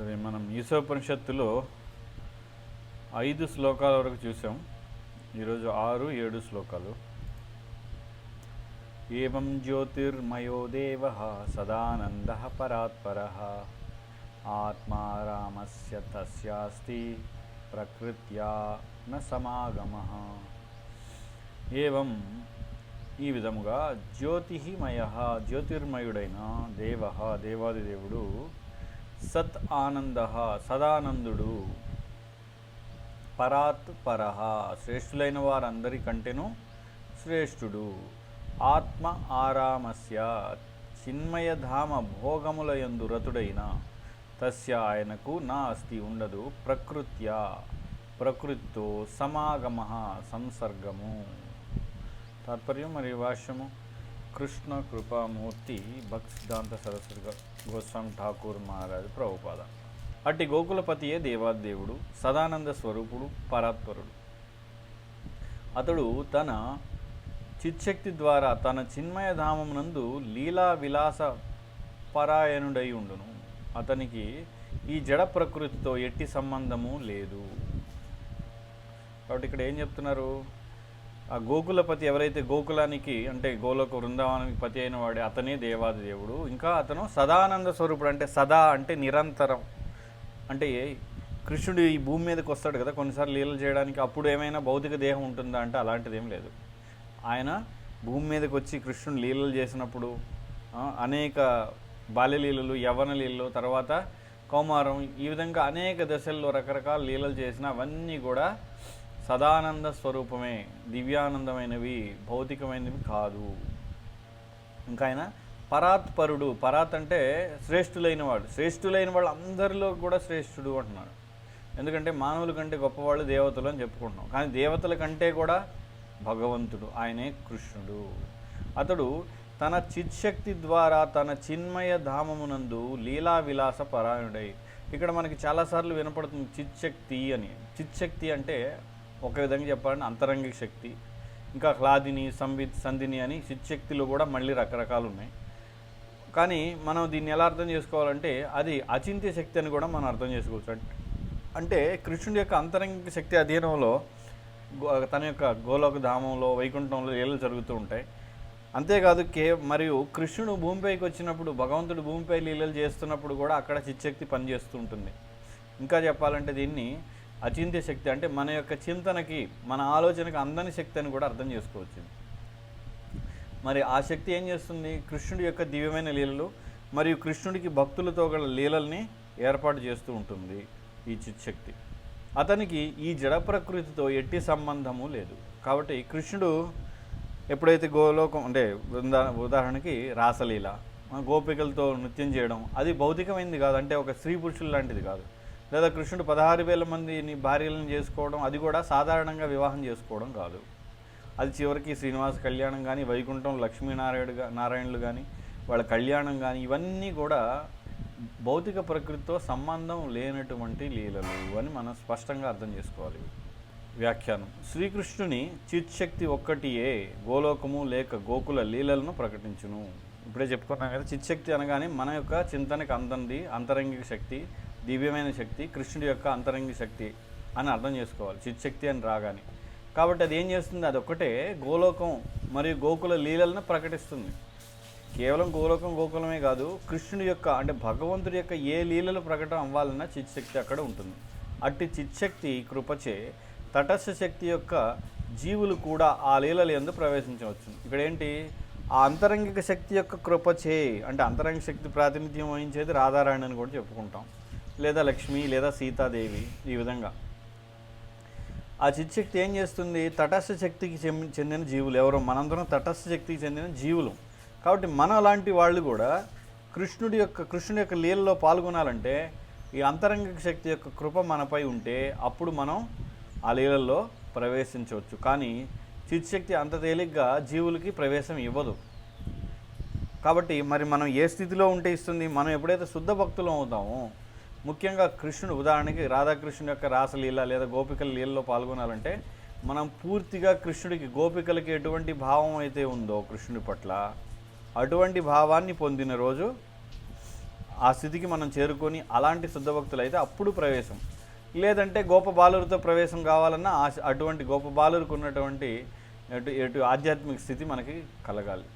సరే మనం ఈశోపనిషత్తులో ఐదు శ్లోకాల వరకు చూసాం. ఈరోజు ఆరు ఏడు శ్లోకాలు. ఏం జ్యోతిర్మయో దేవ సదానంద పరాత్పర. ఆత్మా రామస్య తస్యాస్తి ప్రకృత్యా న సమాగమ. ఏం ఈ విధముగా జ్యోతిమయ జ్యోతిర్మయుడైన దేవ దేవాదిదేవుడు సత్ ఆనంద సదానందుడు. పరాత్ పరహ శ్రేష్ఠులైన వారందరికంటేనూ శ్రేష్ఠుడు. ఆత్మ ఆరామస్య చిన్మయధామ భోగముల యందు రతుడైన తస్య ఆయనకు నా అస్తి ఉండదు ప్రకృత్యా. ప్రకృతితో సమాగమ సంసర్గము. తాత్పర్యం మరియు భాష్యము కృష్ణ కృపామూర్తి భక్తి సిద్ధాంత సరస్వతి గోస్వామి ఠాకూర్ మహారాజ్ ప్రభుపాద. అట్టి గోకులపతియే దేవాదేవుడు సదానంద స్వరూపుడు పరాత్పరుడు. అతడు తన చిత్శక్తి ద్వారా తన చిన్మయధామమునందు లీలా విలాస పరాయణుడై ఉండును. అతనికి ఈ జడ ప్రకృతితో ఎట్టి సంబంధము లేదు. కాబట్టి ఇక్కడ ఏం చెప్తున్నారు? ఆ గోకులపతి ఎవరైతే గోకులానికి అంటే గోలోక వృందావనానికి పతి అయిన వాడే అతనే దేవాది దేవుడు. ఇంకా అతను సదానంద స్వరూపుడు అంటే సదా అంటే నిరంతరం. అంటే కృష్ణుడు ఈ భూమి మీదకి వస్తాడు కదా కొన్నిసార్లు లీలలు చేయడానికి అప్పుడు ఏమైనా భౌతిక దేహం ఉంటుందా అంటే అలాంటిది ఏం లేదు. ఆయన భూమి మీదకి వచ్చి కృష్ణుడు లీలలు చేసినప్పుడు అనేక బాల్యలీలలు యవ్వన లీలలు తర్వాత కౌమారం ఈ విధంగా అనేక దశల్లో రకరకాల లీలలు చేసిన అవన్నీ కూడా సదానంద స్వరూపమే దివ్యానందమైనవి భౌతికమైనవి కాదు. ఇంకా ఆయన పరాత్పరుడు పరాత్ అంటే శ్రేష్ఠులైన వాడు శ్రేష్ఠులైన వాళ్ళు అందరిలో కూడా శ్రేష్ఠుడు అంటున్నాడు. ఎందుకంటే మానవుల కంటే గొప్పవాళ్ళు దేవతలు అని చెప్పుకుంటున్నాం. కానీ దేవతల కంటే కూడా భగవంతుడు ఆయనే కృష్ణుడు. అతడు తన చిత్శక్తి ద్వారా తన చిన్మయ ధామమునందు లీలా విలాస పరాయణుడై. ఇక్కడ మనకి చాలాసార్లు వినపడుతుంది చిత్శక్తి అని. చిత్శక్తి అంటే ఒక విధంగా చెప్పాలంటే అంతరంగిక శక్తి. ఇంకా హ్లాదిని సంవిత్ సంధిని అని చిత్శక్తిలో కూడా మళ్ళీ రకరకాలు ఉన్నాయి. కానీ మనం దీన్ని ఎలా అర్థం చేసుకోవాలంటే అది అచింత్య శక్తి అని కూడా మనం అర్థం చేసుకోవచ్చు. అంటే అంటే కృష్ణుడి యొక్క అంతరంగిక శక్తి అధీనంలో గో- తన యొక్క గోలోక ధామంలో వైకుంఠంలో లీలలు జరుగుతూ ఉంటాయి. అంతేకాదు కే మరియు కృష్ణుడు భూమిపైకి వచ్చినప్పుడు భగవంతుడు భూమిపై లీలలు చేస్తున్నప్పుడు కూడా అక్కడ చిచ్చక్తి పనిచేస్తూ ఉంటుంది. ఇంకా చెప్పాలంటే దీన్ని అచింత్య శక్తి అంటే మన యొక్క చింతనకి మన ఆలోచనకి అందని శక్తి అని కూడా అర్థం చేసుకోవచ్చు. మరి ఆ శక్తి ఏం చేస్తుంది? కృష్ణుడి యొక్క దివ్యమైన లీలలు మరియు కృష్ణుడికి భక్తులతో గల లీలల్ని ఏర్పాటు చేస్తూ ఉంటుంది ఈ చిత్శక్తి అతనికి ఈ జడ ప్రకృతితో ఎట్టి సంబంధము లేదు. కాబట్టి కృష్ణుడు ఎప్పుడైతే గోలోకం అంటే ఉదా ఉదాహరణకి రాసలీల గోపికలతో నృత్యం చేయడం అది భౌతికమైనది కాదు. అంటే ఒక స్త్రీ పురుషులు లాంటిది కాదు. లేదా కృష్ణుడు పదహారు వేల మందిని భార్యలను చేసుకోవడం అది కూడా సాధారణంగా వివాహం చేసుకోవడం కాదు. అది చివరికి శ్రీనివాస కళ్యాణం కానీ వైకుంఠం లక్ష్మీనారాయణ నారాయణులు కానీ వాళ్ళ కళ్యాణం కానీ ఇవన్నీ కూడా భౌతిక ప్రకృతితో సంబంధం లేనటువంటి లీలలు అని మనం స్పష్టంగా అర్థం చేసుకోవాలి. వ్యాఖ్యానం. శ్రీకృష్ణుని చిత్శక్తి ఒక్కటియే గోలోకము లేక గోకుల లీలలను ప్రకటించును. ఇప్పుడే చెప్పుకున్నాం కదా చిత్శక్తి అనగానే మన యొక్క చింతనకు అందంది అంతరంగిక శక్తి దివ్యమైన శక్తి కృష్ణుడి యొక్క అంతరంగి శక్తి అని అర్థం చేసుకోవాలి. చిత్శక్తి అని రాగానే. కాబట్టి అది ఏం చేస్తుంది? అది ఒక్కటే గోలోకం మరియు గోకుల లీలలను ప్రకటిస్తుంది. కేవలం గోలోకం గోకులమే కాదు కృష్ణుడి యొక్క అంటే భగవంతుడి యొక్క ఏ లీలలు ప్రకటన అవ్వాలన్నా చిత్శక్తి అక్కడ ఉంటుంది. అట్టి చిత్శక్తి కృపచే తటస్థ శక్తి యొక్క జీవులు కూడా ఆ లీలలు ఎందు ప్రవేశించవచ్చు. ఇక్కడ ఏంటి? ఆ అంతరంగిక శక్తి యొక్క కృపచే అంటే అంతరంగిక శక్తి ప్రాతినిధ్యం వహించేది రాధారాణి అని కూడా చెప్పుకుంటాం. లేదా లక్ష్మి లేదా సీతాదేవి ఈ విధంగా. ఆ చిత్శక్తి ఏం చేస్తుంది? తటస్థ శక్తికి చెందిన జీవులు. ఎవరో? మనందరం తటస్థ శక్తికి చెందిన జీవులు. కాబట్టి మనం లాంటి వాళ్ళు కూడా కృష్ణుడి యొక్క కృష్ణుడి యొక్క లీలలో పాల్గొనాలంటే ఈ అంతరంగిక శక్తి యొక్క కృప మనపై ఉంటే అప్పుడు మనం ఆ లీలల్లో ప్రవేశించవచ్చు. కానీ చిత్శక్తి అంత తేలిగ్గా జీవులకి ప్రవేశం ఇవ్వదు. కాబట్టి మరి మనం ఏ స్థితిలో ఉంటే ఇస్తుంది? మనం ఎప్పుడైతే శుద్ధ భక్తులం అవుతామో ముఖ్యంగా కృష్ణుడు ఉదాహరణకి రాధాకృష్ణుడు యొక్క రాసలీల లేదా గోపికల లీలలో పాల్గొనాలంటే మనం పూర్తిగా కృష్ణుడికి గోపికలకి ఎటువంటి భావం అయితే ఉందో కృష్ణుడి పట్ల అటువంటి భావాన్ని పొందిన రోజు ఆ స్థితికి మనం చేరుకొని అలాంటి శుద్ధభక్తులు అయితే అప్పుడు ప్రవేశం. లేదంటే గోప బాలురితో ప్రవేశం కావాలన్నా అటువంటి గోప బాలురికి ఉన్నటువంటి ఎటు ఎటు ఆధ్యాత్మిక స్థితి మనకి కలగాలి.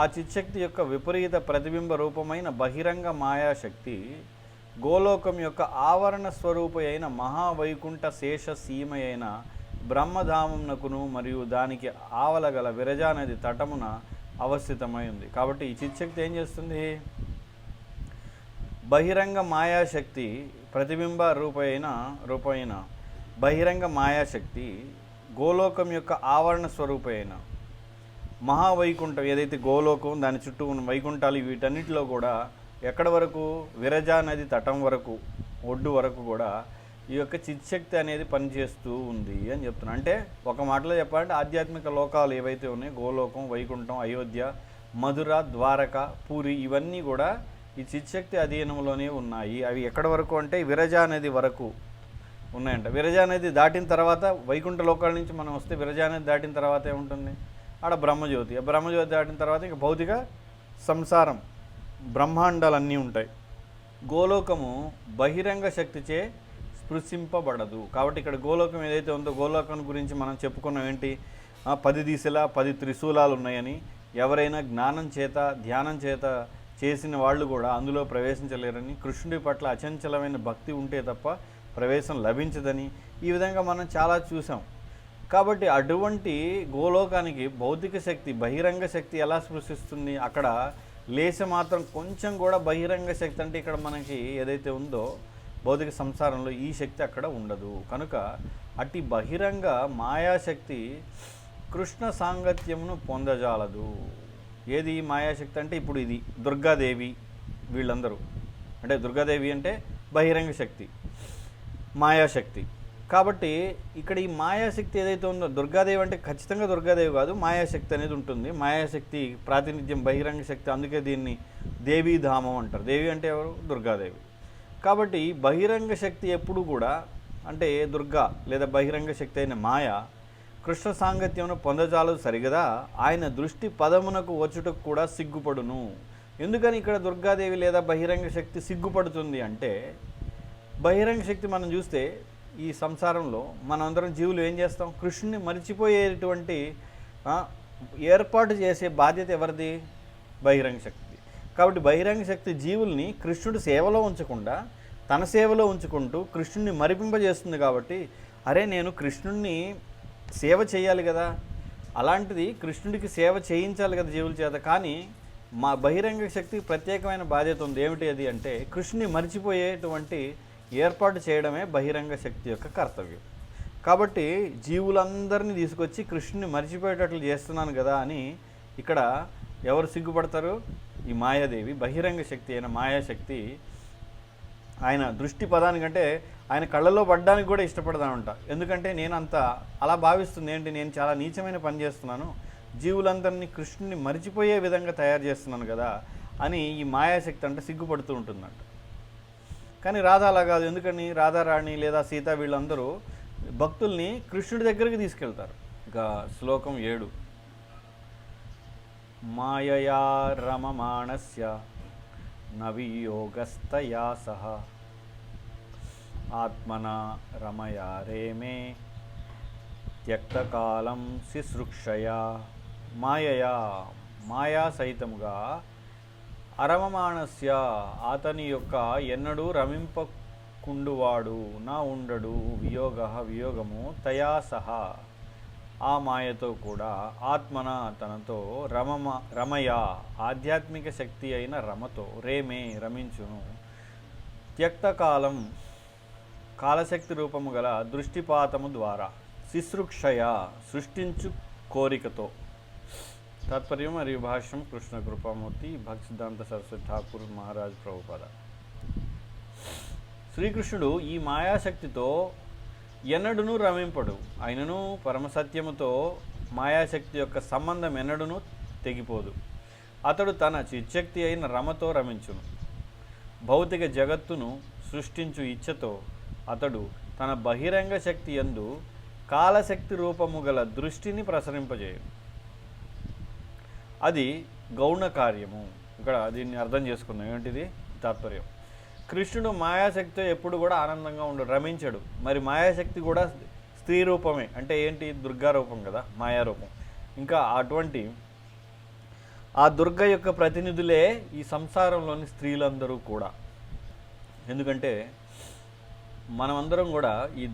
ఆ చిత్శక్తి యొక్క విపరీత ప్రతిబింబ రూపమైన బహిరంగ మాయాశక్తి గోలోకం యొక్క ఆవరణ స్వరూప అయిన మహావైకుంఠ శేష సీమ అయిన బ్రహ్మధామంనకును మరియు దానికి ఆవలగల విరజా నది తటమున అవస్థితమై ఉంది. కాబట్టి ఈ చిత్శక్తి ఏం చేస్తుంది? బహిరంగ మాయాశక్తి ప్రతిబింబ రూపైన రూపైన బహిరంగ మాయాశక్తి గోలోకం యొక్క ఆవరణ స్వరూపైన మహావైకుంఠం ఏదైతే గోలోకం దాని చుట్టూ ఉన్న వైకుంఠాలు వీటన్నిటిలో కూడా ఎక్కడ వరకు? విరజా నది తటం వరకు ఒడ్డు వరకు కూడా ఈ యొక్క చిత్శక్తి అనేది పనిచేస్తూ ఉంది అని చెప్తున్నాను అంటే ఒక మాటలో చెప్పాలంటే ఆధ్యాత్మిక లోకాలు ఏవైతే ఉన్నాయో గోలోకం వైకుంఠం అయోధ్య మధుర ద్వారక పూరి ఇవన్నీ కూడా ఈ చిత్శక్తి అధీనంలోనే ఉన్నాయి. అవి ఎక్కడి వరకు అంటే విరజా నది వరకు ఉన్నాయంట. విరజా నది దాటిన తర్వాత వైకుంఠ లోకాల నుంచి మనం వస్తే విరజా నది దాటిన తర్వాత ఏముంటుంది ఆడ బ్రహ్మజ్యోతి. ఆ బ్రహ్మజ్యోతి దాటిన తర్వాత ఇంకా భౌతిక సంసారం. బ్రహ్మాండాలన్నీ ఉంటాయి. గోలోకము బహిరంగ శక్తిచే స్పృశింపబడదు. కాబట్టి ఇక్కడ గోలోకం ఏదైతే ఉందో గోలోకం గురించి మనం చెప్పుకున్నాం ఏంటి? పది దిశల పది త్రిశూలాలు ఉన్నాయని ఎవరైనా జ్ఞానం చేత ధ్యానం చేత చేసిన వాళ్ళు కూడా అందులో ప్రవేశించలేరని కృష్ణుడి పట్ల అచంచలమైన భక్తి ఉంటే తప్ప ప్రవేశం లభించదని ఈ విధంగా మనం చాలా చూసాం. కాబట్టి అటువంటి గోలోకానికి భౌతిక శక్తి బహిరంగ శక్తి ఎలా స్పృశిస్తుంది? అక్కడ లేసి మాత్రం కొంచెం కూడా బహిరంగ శక్తి అంటే ఇక్కడ మనకి ఏదైతే ఉందో భౌతిక సంసారంలో ఈ శక్తి అక్కడ ఉండదు. కనుక అట్టి బహిరంగ మాయాశక్తి కృష్ణ సాంగత్యమును పొందజాలదు. ఏది మాయాశక్తి అంటే ఇప్పుడు ఇది దుర్గాదేవి వీళ్ళందరూ. అంటే దుర్గాదేవి అంటే బహిరంగ శక్తి మాయాశక్తి. కాబట్టి ఇక్కడ ఈ మాయాశక్తి ఏదైతే ఉందో దుర్గాదేవి అంటే ఖచ్చితంగా దుర్గాదేవి కాదు మాయాశక్తి అనేది ఉంటుంది. మాయాశక్తి ప్రాతినిధ్యం బహిరంగ శక్తి అందుకే దీన్ని దేవీధామం అంటారు. దేవి అంటే ఎవరు? దుర్గాదేవి. కాబట్టి బహిరంగ శక్తి ఎప్పుడు కూడా అంటే దుర్గా లేదా బహిరంగ శక్తి అయిన మాయ కృష్ణ సాంగత్యమును పొందజాలదు సరిగదా? ఆయన దృష్టి పదమునకు వచ్చుటకు కూడా సిగ్గుపడును. ఎందుకని ఇక్కడ దుర్గాదేవి లేదా బహిరంగ శక్తి సిగ్గుపడుతుంది అంటే బహిరంగ శక్తి మనం చూస్తే ఈ సంసారంలో మనందరం జీవులు ఏం చేస్తాం? కృష్ణుని మరిచిపోయేటువంటి ఏర్పాటు చేసే బాధ్యత ఎవరిది? బహిరంగ శక్తి కాబట్టి బహిరంగ శక్తి జీవుల్ని కృష్ణుడి సేవలో ఉంచకుండా తన సేవలో ఉంచుకుంటూ కృష్ణుడిని మరిపింపజేస్తుంది కాబట్టి అరే నేను కృష్ణుడిని సేవ చేయాలి కదా. అలాంటిది కృష్ణుడికి సేవ చేయించాలి కదా జీవుల చేత. కానీ మా బహిరంగ శక్తికి ప్రత్యేకమైన బాధ్యత ఉంది. ఏమిటి అది అంటే కృష్ణుని మర్చిపోయేటువంటి ఏర్పాటు చేయడమే బహిరంగ శక్తి యొక్క కర్తవ్యం. కాబట్టి జీవులందరినీ తీసుకొచ్చి కృష్ణుని మర్చిపోయేటట్లు చేస్తున్నాను కదా అని ఇక్కడ ఎవరు సిగ్గుపడతారు? ఈ మాయాదేవి బహిరంగ శక్తి అయిన మాయాశక్తి. ఆయన దృష్టి పదానికంటే ఆయన కళ్ళలో పడ్డానికి కూడా ఇష్టపడదానంట ఎందుకంటే నేను అంత అలా భావిస్తుంది ఏంటి? నేను చాలా నీచమైన పని చేస్తున్నాను. జీవులందరినీ కృష్ణుని మర్చిపోయే విధంగా తయారు చేస్తున్నాను కదా అని ఈ మాయాశక్తి అంటే సిగ్గుపడుతూ ఉంటుందంట. కానీ రాధ అలా కాదు. ఎందుకని? రాధారాణి లేదా సీత వీళ్ళందరూ భక్తుల్ని కృష్ణుడి దగ్గరికి తీసుకెళ్తారు. ఇక శ్లోకం ఏడు. మాయయా రమమాణస్య నవియోగస్తయా సహ. ఆత్మన రమయా రేమే త్యక్తకాలం శుశ్రుక్షయా మాయయా మాయా సహితముగా అరమమానస్య అతని యొక్క ఎన్నడూ రమింపకుండువాడు నా ఉండడు వియోగ వియోగము తయా సహా. ఆ మాయతో కూడా ఆత్మన తనతో రమమ రమయ ఆధ్యాత్మిక శక్తి అయిన రమతో రేమే రమించును. త్యక్తకాలం కాలశక్తి రూపము గల దృష్టిపాతము ద్వారా శిశృక్షయ సృష్టించు కోరికతో తాత్పర్యం మరియు భాష్యం కృష్ణ కృపామూర్తి భక్తి సిద్ధాంత సరస్వతి ఠాకూర్ మహారాజ్ ప్రభుపద. శ్రీకృష్ణుడు ఈ మాయాశక్తితో ఎన్నడునూ రమింపడు. ఆయనను పరమసత్యముతో మాయాశక్తి యొక్క సంబంధం ఎన్నడునూ తెగిపోదు. అతడు తన చిచ్చక్తి అయిన రమతో రమించును. భౌతిక జగత్తును సృష్టించు ఇచ్ఛతో అతడు తన బహిరంగ శక్తి యందు కాలశక్తి రూపము గల దృష్టిని ప్రసరింపజేయను. అది గౌణ కార్యము. ఇక్కడ దీన్ని అర్థం చేసుకుందాం. ఏంటిది తాత్పర్యం. కృష్ణుడు మాయాశక్తితో ఎప్పుడు కూడా ఆనందంగా ఉండు రమించడు. మరి మాయాశక్తి కూడా స్త్రీ రూపమే. అంటే ఏంటి? దుర్గా రూపం కదా మాయా రూపం. ఇంకా అటువంటి ఆ దుర్గ యొక్క ప్రతినిధులే ఈ సంసారంలోని స్త్రీలందరూ కూడా. ఎందుకంటే మనమందరం కూడా ఈ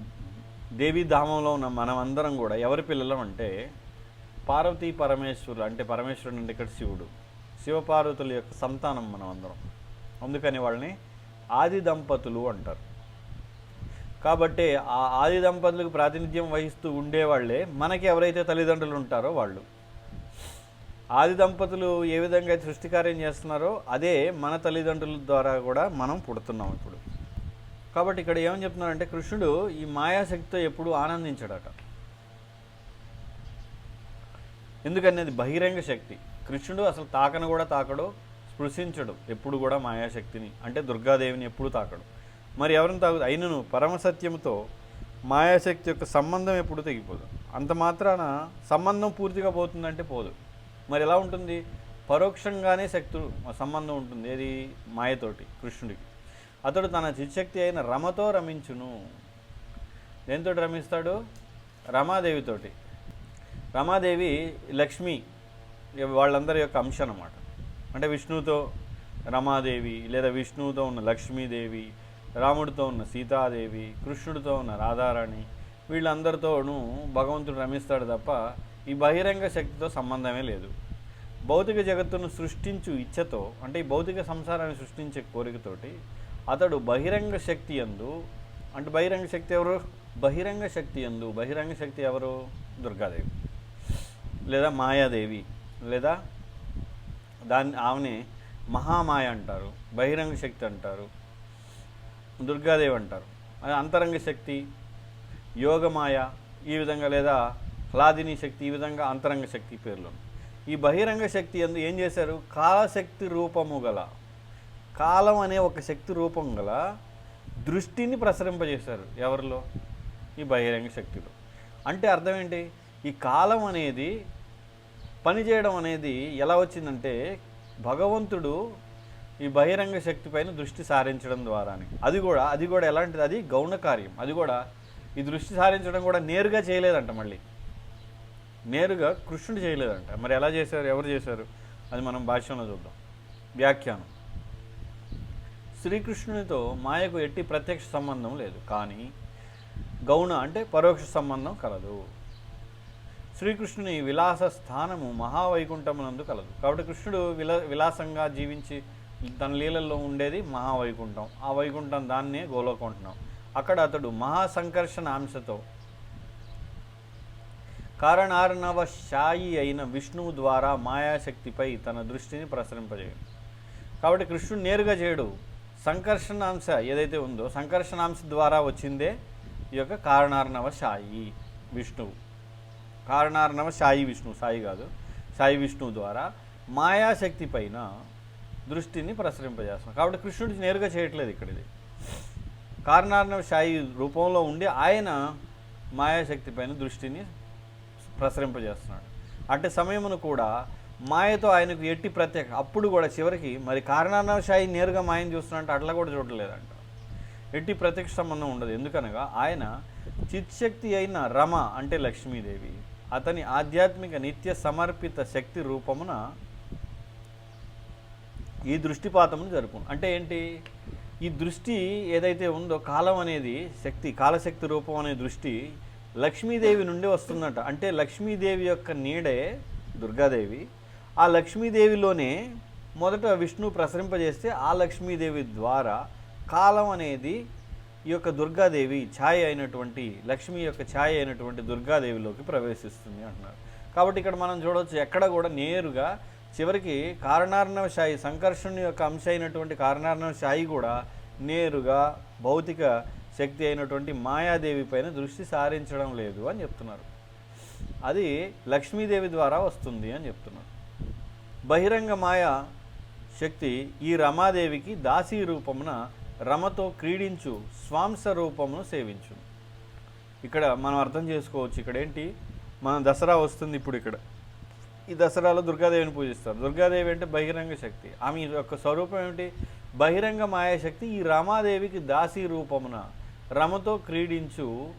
దేవీ ధామంలో ఉన్న మనమందరం కూడా ఎవరి పిల్లలం అంటే పార్వతీ పరమేశ్వరుడు అంటే పరమేశ్వరుడు అంటే ఇక్కడ శివుడు. శివపార్వతుల యొక్క సంతానం మనం అందరం అందుకని వాళ్ళని ఆది దంపతులు అంటారు. కాబట్టి ఆ ఆది దంపతులకు ప్రాతినిధ్యం వహిస్తూ ఉండేవాళ్ళే మనకి ఎవరైతే తల్లిదండ్రులు ఉంటారో వాళ్ళు. ఆది దంపతులు ఏ విధంగా సృష్టికార్యం చేస్తున్నారో అదే మన తల్లిదండ్రుల ద్వారా కూడా మనం పుడుతున్నాం ఇప్పుడు. కాబట్టి ఇక్కడ ఏమని చెప్తున్నారంటే కృష్ణుడు ఈ మాయాశక్తితో ఎప్పుడు ఆనందించడట. ఎందుకనేది బహిరంగ శక్తి. కృష్ణుడు అసలు తాకను కూడా తాకడు స్పృశించడు. ఎప్పుడు కూడా మాయాశక్తిని అంటే దుర్గాదేవిని ఎప్పుడు తాకడు. మరి ఎవరిని తాగు అయినను పరమసత్యంతో మాయాశక్తి యొక్క సంబంధం ఎప్పుడు తెగిపోదు. అంత మాత్రాన సంబంధం పూర్తిగా పోతుందంటే పోదు. మరి ఎలా ఉంటుంది? పరోక్షంగానే శక్తుడు సంబంధం ఉంటుంది. ఏది? మాయతోటి కృష్ణుడికి. అతడు తన చిచ్చక్తి అయిన రమతో రమించును. దేంతో రమిస్తాడు? రమాదేవితోటి. రమాదేవి లక్ష్మి వాళ్ళందరి యొక్క అంశం అన్నమాట. అంటే విష్ణువుతో రమాదేవి లేదా విష్ణువుతో ఉన్న లక్ష్మీదేవి రాముడితో ఉన్న సీతాదేవి కృష్ణుడితో ఉన్న రాధారాణి వీళ్ళందరితోనూ భగవంతుడు రమిస్తాడు తప్ప ఈ బహిరంగ శక్తితో సంబంధమే లేదు. భౌతిక జగత్తును సృష్టించు ఇచ్ఛతో అంటే ఈ భౌతిక సంసారాన్ని సృష్టించే కోరికతోటి అతడు బహిరంగ శక్తి ఎందు అంటే బహిరంగ శక్తి ఎవరు? బహిరంగ శక్తి ఎందు బహిరంగ శక్తి ఎవరు? దుర్గాదేవి. లేదా మాయాదేవి లేదా దాన్ని ఆమెని మహామాయ అంటారు బహిరంగ శక్తి అంటారు దుర్గాదేవి అంటారు. అది అంతరంగ శక్తి యోగమాయ ఈ విధంగా లేదా హ్లాదిని శక్తి ఈ విధంగా అంతరంగ శక్తి పేర్లు. ఈ బహిరంగ శక్తి ఎందు ఏం చేశారు? కాలశక్తి రూపము గల కాలం అనే ఒక శక్తి రూపం గల దృష్టిని ప్రసరింపజేశారు ఎవరిలో? ఈ బహిరంగ శక్తిలో. అంటే అర్థం ఏంటి? ఈ కాలం అనేది పని చేయడం అనేది ఎలా వచ్చిందంటే భగవంతుడు ఈ బహిరంగ శక్తిపైన దృష్టి సారించడం ద్వారానే. అది కూడా అది కూడా ఎలాంటిది? అది గౌణ కార్యం. అది కూడా ఈ దృష్టి సారించడం కూడా నేరుగా చేయలేదంట మళ్ళీ. నేరుగా కృష్ణుడు చేయలేదంట. మరి ఎలా చేశారు? ఎవరు చేశారు? అది మనం భాష్యంలో చూద్దాం. వ్యాఖ్యానం. శ్రీకృష్ణునితో మాయకు ఎట్టి ప్రత్యక్ష సంబంధం లేదు. కానీ గౌణ అంటే పరోక్ష సంబంధం కలదు. శ్రీకృష్ణుని విలాస స్థానము మహావైకుంఠమునందు కలదు. కాబట్టి కృష్ణుడు విల విలాసంగా జీవించి తన లీలల్లో ఉండేది మహావైకుంఠం. ఆ వైకుంఠం దాన్నే గోలోకం అంటున్నాం అక్కడ అతడు మహాసంకర్షణ అంశతో కారణార్ణవ శాయి అయిన విష్ణువు ద్వారా మాయాశక్తిపై తన దృష్టిని ప్రసరింపజేయడు కాబట్టి కృష్ణుడు నేరుగా చేయడు. సంకర్షణాంశ ఏదైతే ఉందో సంకర్షణాంశ ద్వారా వచ్చిందే ఈ యొక్క కారణార్ణవ శాయి విష్ణువు. కారణార్ణవ సాయి విష్ణు సాయి కాదు సాయి విష్ణువు ద్వారా మాయాశక్తి పైన దృష్టిని ప్రసరింపజేస్తాం కాబట్టి కృష్ణుడికి నేరుగా చేయట్లేదు ఇక్కడ ఇది కారణార్ణవ సాయి రూపంలో ఉండి ఆయన మాయాశక్తి పైన దృష్టిని ప్రసరింపజేస్తున్నాడు. అంటే సమయమును కూడా మాయతో ఆయనకు ఎట్టి ప్రత్యేక అప్పుడు కూడా చివరికి మరి కారణార్ణవ సాయి నేరుగా మాయను చూస్తున్నట్టు అట్లా కూడా చూడలేదంట. ఎట్టి ప్రత్యక్ష సంబంధం ఉండదు. ఎందుకనగా ఆయన చిత్శక్తి అయిన రమ అంటే లక్ష్మీదేవి అతని ఆధ్యాత్మిక నిత్య సమర్పిత శక్తి రూపమున ఈ దృష్టిపాతమును జరుపును. అంటే ఏంటి? ఈ దృష్టి ఏదైతే ఉందో కాలం అనేది శక్తి కాలశక్తి రూపం అనే దృష్టి లక్ష్మీదేవి నుండి వస్తుందట. అంటే లక్ష్మీదేవి యొక్క నీడే దుర్గాదేవి. ఆ లక్ష్మీదేవిలోనే మొదట విష్ణు ప్రసరింపజేస్తే ఆ లక్ష్మీదేవి ద్వారా కాలం అనేది ఈ యొక్క దుర్గాదేవి ఛాయ అయినటువంటి లక్ష్మి యొక్క ఛాయ అయినటువంటి దుర్గాదేవిలోకి ప్రవేశిస్తుంది అంటున్నారు. కాబట్టి ఇక్కడ మనం చూడవచ్చు ఎక్కడ కూడా నేరుగా చివరికి కారణార్ణవ షాయి సంకర్షణుని యొక్క అంశ అయినటువంటి కారణార్ణవ శాయి కూడా నేరుగా భౌతిక శక్తి అయినటువంటి మాయాదేవి పైన దృష్టి సారించడం లేదు అని చెప్తున్నారు. అది లక్ష్మీదేవి ద్వారా వస్తుంది అని చెప్తున్నారు. బహిరంగ మాయ శక్తి ఈ రమాదేవికి దాసీ రూపమున రమతో క్రీడించు స్వాంస రూపమును సేవించు. ఇక్కడ మనం అర్థం చేసుకోవచ్చు ఇక్కడ ఏంటి మన దసరా వస్తుంది ఇప్పుడు ఇక్కడ. ఈ దసరాలో దుర్గాదేవిని పూజిస్తారు. దుర్గాదేవి అంటే బహిరంగ శక్తి. ఆమె యొక్క స్వరూపం ఏమిటి? బహిరంగ మాయాశక్తి ఈ రమాదేవికి దాసీ రూపమున రమతో క్రీడించు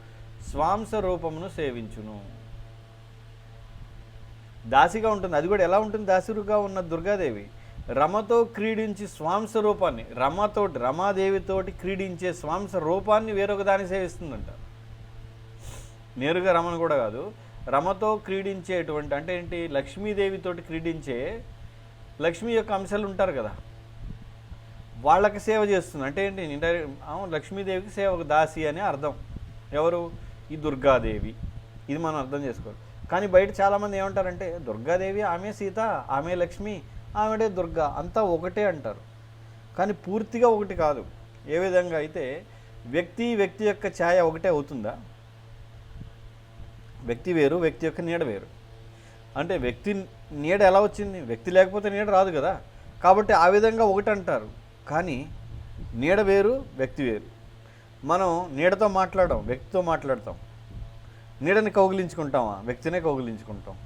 స్వాంస రూపమును సేవించును. దాసిగా ఉంటుంది. అది కూడా ఎలా ఉంటుంది? దాసిరుగా ఉన్న దుర్గాదేవి. రమతో క్రీడించి స్వాంస రూపాన్ని రమతో రమాదేవితోటి క్రీడించే స్వాంస రూపాన్ని వేరొక దాన్ని సేవిస్తుందంట. నేరుగా రమను కూడా కాదు రమతో క్రీడించేటువంటి అంటే ఏంటి లక్ష్మీదేవితోటి క్రీడించే లక్ష్మీ యొక్క అంశాలు ఉంటారు కదా. వాళ్ళకి సేవ చేస్తుంది. అంటే ఏంటి ఇండైరెక్ట్ అవును లక్ష్మీదేవికి సేవ దాసి అని అర్థం. ఎవరు? ఈ దుర్గాదేవి. ఇది మనం అర్థం చేసుకోవాలి. కానీ బయట చాలామంది ఏమంటారంటే దుర్గాదేవి ఆమె సీత ఆమె లక్ష్మి ఆమెడే దుర్గా అంతా ఒకటే అంటారు. కానీ పూర్తిగా ఒకటి కాదు. ఏ విధంగా అయితే వ్యక్తి వ్యక్తి యొక్క ఛాయ ఒకటే అవుతుందా? వ్యక్తి వేరు వ్యక్తి యొక్క నీడ వేరు. అంటే వ్యక్తి నీడ ఎలా వచ్చింది? వ్యక్తి లేకపోతే నీడ రాదు కదా. కాబట్టి ఆ విధంగా ఒకటి అంటారు. కానీ నీడ వేరు వ్యక్తి వేరు. మనం నీడతో మాట్లాడడం వ్యక్తితో మాట్లాడతాం. నీడని కౌగిలించుకుంటామా? వ్యక్తినే కౌగిలించుకుంటాం.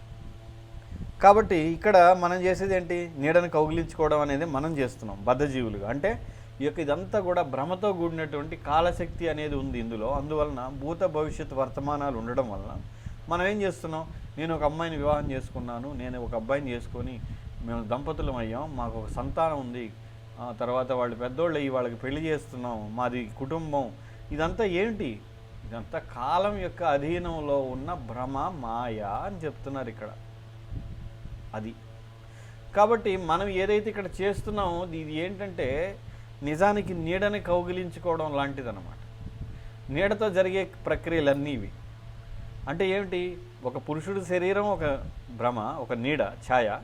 కాబట్టి ఇక్కడ మనం చేసేది ఏంటి? నీడను కౌగిలించుకోవడం అనేది మనం చేస్తున్నాం బద్ధజీవులుగా. అంటే ఈ యొక్క ఇదంతా కూడా భ్రమతో కూడినటువంటి కాలశక్తి అనేది ఉంది ఇందులో. అందువలన భూత భవిష్యత్ వర్తమానాలు ఉండడం వలన మనం ఏం చేస్తున్నాం? నేను ఒక అమ్మాయిని వివాహం చేసుకున్నాను. నేను ఒక అబ్బాయిని చేసుకొని మేము దంపతులం అయ్యాం. మాకు ఒక సంతానం ఉంది. ఆ తర్వాత వాళ్ళు పెద్దోళ్ళు అయ్యి వాళ్ళకి పెళ్ళి చేస్తున్నాం. మాది కుటుంబం. ఇదంతా ఏంటి? ఇదంతా కాలం యొక్క అధీనంలో ఉన్న భ్రమ మాయ అని చెప్తున్నారు ఇక్కడ. అది. కాబట్టి మనం ఏదైతే ఇక్కడ చేస్తున్నామో ఇది ఏంటంటే నిజానికి నీడని కౌగిలించుకోవడం లాంటిదన్నమాట. నీడతో జరిగే ప్రక్రియలన్నీ ఇవి. అంటే ఏమిటి? ఒక పురుషుడి శరీరం ఒక భ్రమ ఒక నీడ ఛాయ.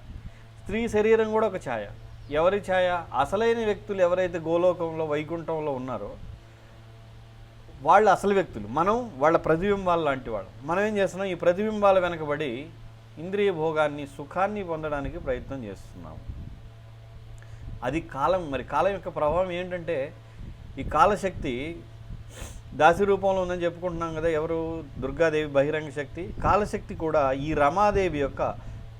స్త్రీ శరీరం కూడా ఒక ఛాయ. ఎవరి ఛాయ? అసలైన వ్యక్తులు ఎవరైతే గోలోకంలో వైకుంఠంలో ఉన్నారో వాళ్ళు అసలు వ్యక్తులు. మనం వాళ్ళ ప్రతిబింబాలు లాంటి వాళ్ళు. మనం ఏం చేస్తున్నాం? ఈ ప్రతిబింబాల వెనకబడి ఇంద్రియ భోగాన్ని సుఖాన్ని పొందడానికి ప్రయత్నం చేస్తున్నాము అది కాలం మరి కాలం యొక్క ప్రభావం ఏంటంటే ఈ కాలశక్తి దాసి రూపంలో ఉందని చెప్పుకుంటున్నాం కదా ఎవరు? దుర్గాదేవి బహిరంగ శక్తి. కాలశక్తి కూడా ఈ రమాదేవి యొక్క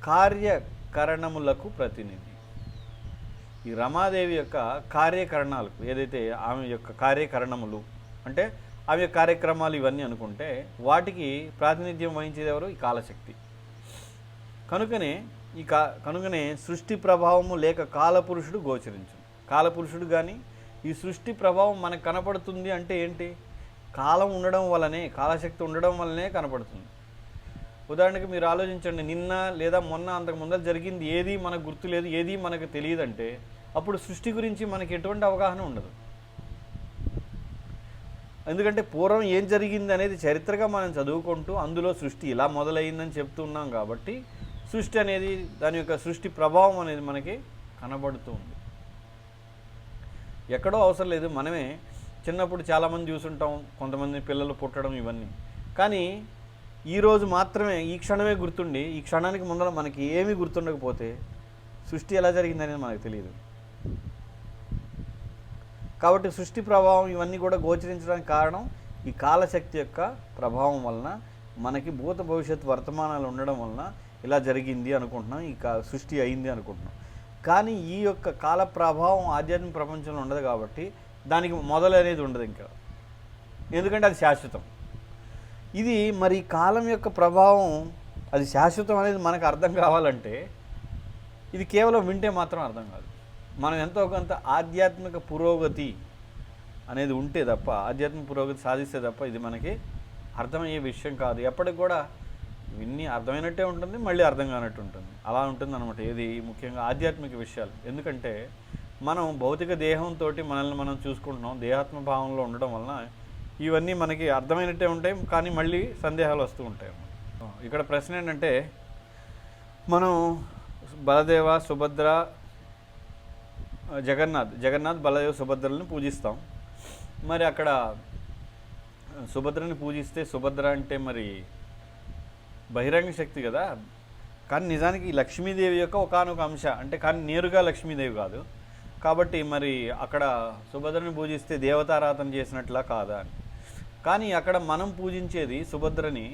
కార్యకరణములకు ప్రతినిధి. ఈ రమాదేవి యొక్క కార్యకరణాలకు ఏదైతే ఆమె యొక్క కార్యకరణములు అంటే ఆమె కార్యక్రమాలు ఇవన్నీ అనుకుంటే వాటికి ప్రాతినిధ్యం వహించేది ఎవరు? ఈ కాలశక్తి. కనుకనే ఈ కా కనుకనే సృష్టి ప్రభావము లేక కాలపురుషుడు గోచరించు కాలపురుషుడు కానీ ఈ సృష్టి ప్రభావం మనకు కనపడుతుంది అంటే ఏంటి? కాలం ఉండడం వల్లనే కాలశక్తి ఉండడం వల్లనే కనపడుతుంది. ఉదాహరణకి మీరు ఆలోచించండి నిన్న లేదా మొన్న అంతకు ముందర జరిగింది ఏది మనకు గుర్తులేదు ఏది మనకు తెలియదంటే అప్పుడు సృష్టి గురించి మనకి ఎటువంటి అవగాహన ఉండదు. ఎందుకంటే పూర్వం ఏం జరిగింది అనేది చరిత్రగా మనం చదువుకుంటూ అందులో సృష్టి ఇలా మొదలైందని చెప్తున్నాం కాబట్టి సృష్టి అనేది దాని యొక్క సృష్టి ప్రభావం అనేది మనకి కనబడుతూ ఉంది. ఎక్కడో అవసరం లేదు మనమే చిన్నప్పుడు చాలామంది చూసుంటాం కొంతమంది పిల్లలు పుట్టడం ఇవన్నీ. కానీ ఈరోజు మాత్రమే ఈ క్షణమే గుర్తుండి ఈ క్షణానికి ముందర మనకి ఏమీ గుర్తుండకపోతే సృష్టి ఎలా జరిగిందనేది మనకు తెలియదు. కాబట్టి సృష్టి ప్రభావం ఇవన్నీ కూడా గోచరించడానికి కారణం ఈ కాలశక్తి యొక్క ప్రభావం వలన మనకి భూత భవిష్యత్ వర్తమానాలు ఉండడం వలన ఇలా జరిగింది అనుకుంటున్నాం ఈ కా సృష్టి అయింది అనుకుంటున్నాం. కానీ ఈ యొక్క కాల ప్రభావం ఆధ్యాత్మిక ప్రపంచంలో ఉండదు కాబట్టి దానికి మొదలు అనేది ఉండదు ఇంకా. ఎందుకంటే అది శాశ్వతం. ఇది మరి కాలం యొక్క ప్రభావం అది శాశ్వతం అనేది మనకు అర్థం కావాలంటే ఇది కేవలం వింటే మాత్రం అర్థం కాదు. మనం ఎంతో కొంత ఆధ్యాత్మిక పురోగతి అనేది ఉంటే తప్ప ఆధ్యాత్మిక పురోగతి సాధిస్తే తప్ప ఇది మనకి అర్థమయ్యే విషయం కాదు. ఎప్పటికి కూడా విన్ని అర్థమైనట్టే ఉంటుంది మళ్ళీ అర్థం కానట్టు ఉంటుంది. అలా ఉంటుంది అనమాట ఏది ముఖ్యంగా ఆధ్యాత్మిక విషయాలు. ఎందుకంటే మనం భౌతిక దేహంతో మనల్ని మనం చూసుకుంటున్నాం దేహాత్మ భావంలో ఉండడం వలన ఇవన్నీ మనకి అర్థమైనట్టే ఉంటాయి కానీ మళ్ళీ సందేహాలు వస్తూ ఉంటాయి ఇక్కడ ప్రశ్న ఏంటంటే మనం బలదేవ సుభద్ర జగన్నాథ్ జగన్నాథ్ బలదేవ సుభద్రలను పూజిస్తాం. మరి అక్కడ సుభద్రని పూజిస్తే సుభద్ర అంటే మరి బహిరంగ శక్తి కదా. కానీ నిజానికి లక్ష్మీదేవి యొక్క ఒకానొక అంశ అంటే కానీ నేరుగా లక్ష్మీదేవి కాదు. కాబట్టి మరి అక్కడ సుభద్రని పూజిస్తే దేవతారాధన చేసినట్లా కాదా అని. కానీ అక్కడ మనం పూజించేది సుభద్రని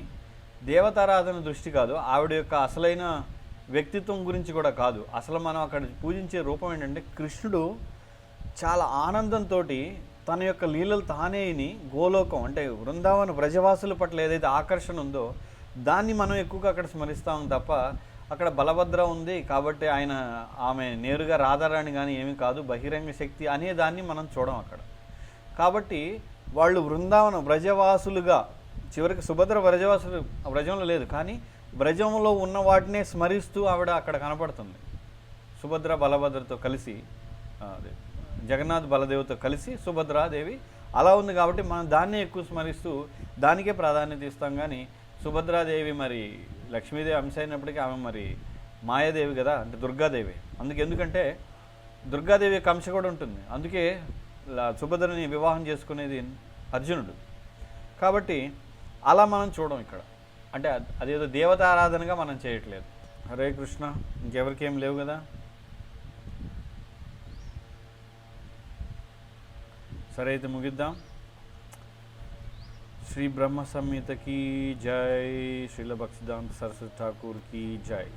దేవతారాధన దృష్టి కాదు. ఆవిడ యొక్క అసలైన వ్యక్తిత్వం గురించి కూడా కాదు. అసలు మనం అక్కడ పూజించే రూపం ఏంటంటే కృష్ణుడు చాలా ఆనందంతో తన యొక్క లీలలు తానేని గోలోకం అంటే బృందావన బ్రజవాసుల పట్ల ఏదైతే ఆకర్షణ ఉందో దాన్ని మనం ఎక్కువగా అక్కడ స్మరిస్తాం తప్ప అక్కడ బలభద్ర ఉంది కాబట్టి ఆయన ఆమె నేరుగా రాధారాణి కానీ ఏమీ కాదు బహిరంగ శక్తి అనే దాన్ని మనం చూడం అక్కడ. కాబట్టి వాళ్ళు బృందావనం బ్రజవాసులుగా చివరికి సుభద్ర బ్రజవాసులు బ్రజంలో లేదు కానీ బ్రజంలో ఉన్న వాటినే స్మరిస్తూ ఆవిడ అక్కడ కనపడుతుంది. సుభద్ర బలభద్రతో కలిసి అదే జగన్నాథ్ బలదేవ్తో కలిసి సుభద్రాదేవి అలా ఉంది కాబట్టి మనం దాన్నే ఎక్కువ స్మరిస్తూ దానికే ప్రాధాన్యత ఇస్తాం కానీ సుభద్రాదేవి మరి లక్ష్మీదేవి అంశ అయినప్పటికీ ఆమె మరి మాయాదేవి కదా అంటే దుర్గాదేవి. అందుకే ఎందుకంటే దుర్గాదేవి యొక్క అంశ కూడా ఉంటుంది. అందుకే లా- సుభద్రని వివాహం చేసుకునేది అర్జునుడు. కాబట్టి అలా మనం చూడం ఇక్కడ. అంటే అదేదో దేవతారాధనగా మనం చేయట్లేదు. హరే కృష్ణ ఇంకెవరికి లేవు కదా? సరే అయితే ముగిద్దాం. श्री ब्रह्म संहिता की जय। श्रील भक्सिदांत सरस्वती ठाकुर की जय।